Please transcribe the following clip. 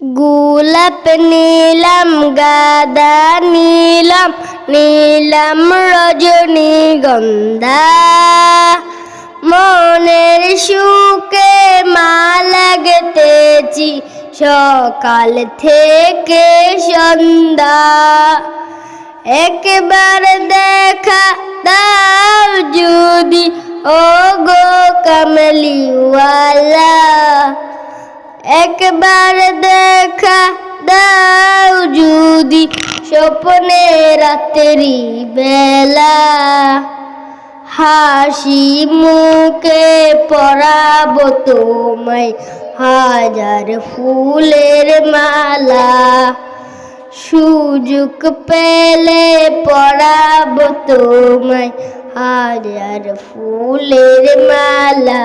গোলাপ নীলাম গাদা নীলাম নীলাম রজনীগন্ধা মনের সুখে মা লাগতেছি সকাল থেকে সন্ধ্যা একবার দেখা একবার দেখা দাও যদি স্বপ্নে রাত্রি বেলা। হাসি মুখে পরাবো তোমায় হাজার ফুলের মালা। সুযোগ পেলে পরাবো তোমায় হাজার ফুলের মালা।